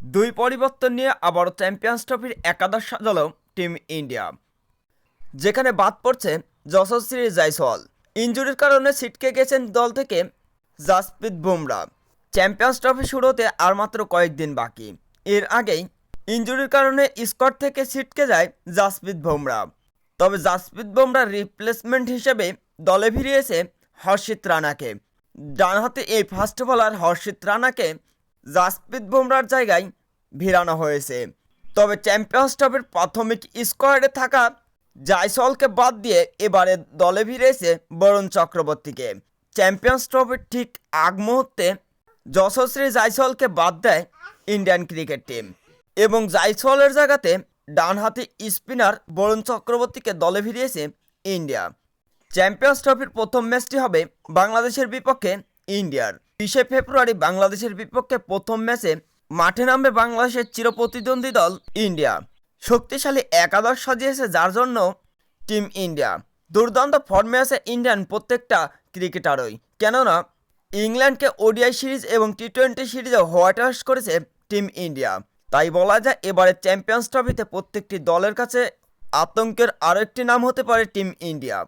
দুই পরিবর্তন নিয়ে আবারও চ্যাম্পিয়ন্স ট্রফির একাদশ সাজালো টিম ইন্ডিয়া, যেখানে বাদ পড়ছে যশস্বী জাইসওয়াল ইঞ্জুরির কারণে ছিটকে গেছেন দল থেকে জাসপ্রীত বুমরা। চ্যাম্পিয়ন্স ট্রফি শুরু হতে আর মাত্র কয়েকদিন বাকি। এর আগেই ইঞ্জুরির কারণে স্কট থেকে ছিটকে যায় জাসপ্রীত বুমরা। তবে জাসপ্রীত বুমরার রিপ্লেসমেন্ট হিসেবে দলে ফিরিয়েছে হর্ষিত রানাকে। ডানহাতে এই ফার্স্ট বলার হর্ষিত রানাকে জাসপ্রীত বুমরার জায়গায় ভিড়ানো হয়েছে। তবে চ্যাম্পিয়ন্স ট্রফির প্রাথমিক স্কোয়াডে থাকা জায়সলকে বাদ দিয়ে এবারে দলে ফিরেছে বরুণ চক্রবর্তীকে। চ্যাম্পিয়ন্স ট্রফির ঠিক আগ মুহূর্তে যশস্বী জায়সলকে বাদ দেয় ইন্ডিয়ান ক্রিকেট টিম এবং জায়সলের জায়গাতে ডানহাতি স্পিনার বরুণ চক্রবর্তীকে দলে ফিরিয়েছে ইন্ডিয়া। চ্যাম্পিয়ন্স ট্রফির প্রথম ম্যাচটি হবে বাংলাদেশের বিপক্ষে ইন্ডিয়ার। বিশে ফেব্রুয়ারি বাংলাদেশের বিপক্ষে প্রথম ম্যাচে মাঠে নামবে বাংলাদেশের চিরপ্রতিদ্বন্দ্বী দল ইন্ডিয়া। শক্তিশালী একাদশ সাজিয়েছে যার জন্য টিম ইন্ডিয়া। দুর্দান্ত ফর্মে আছে ইন্ডিয়ান প্রত্যেকটা ক্রিকেটারই। কেননা, ইংল্যান্ডকে ওডিআই সিরিজ এবং টি টোয়েন্টি সিরিজে হোয়াইট ওয়াশ করেছে টিম ইন্ডিয়া। তাই বলা যায়, এবারে চ্যাম্পিয়ন্স ট্রফিতে প্রত্যেকটি দলের কাছে আতঙ্কের আরও একটি নাম হতে পারে টিম ইন্ডিয়া।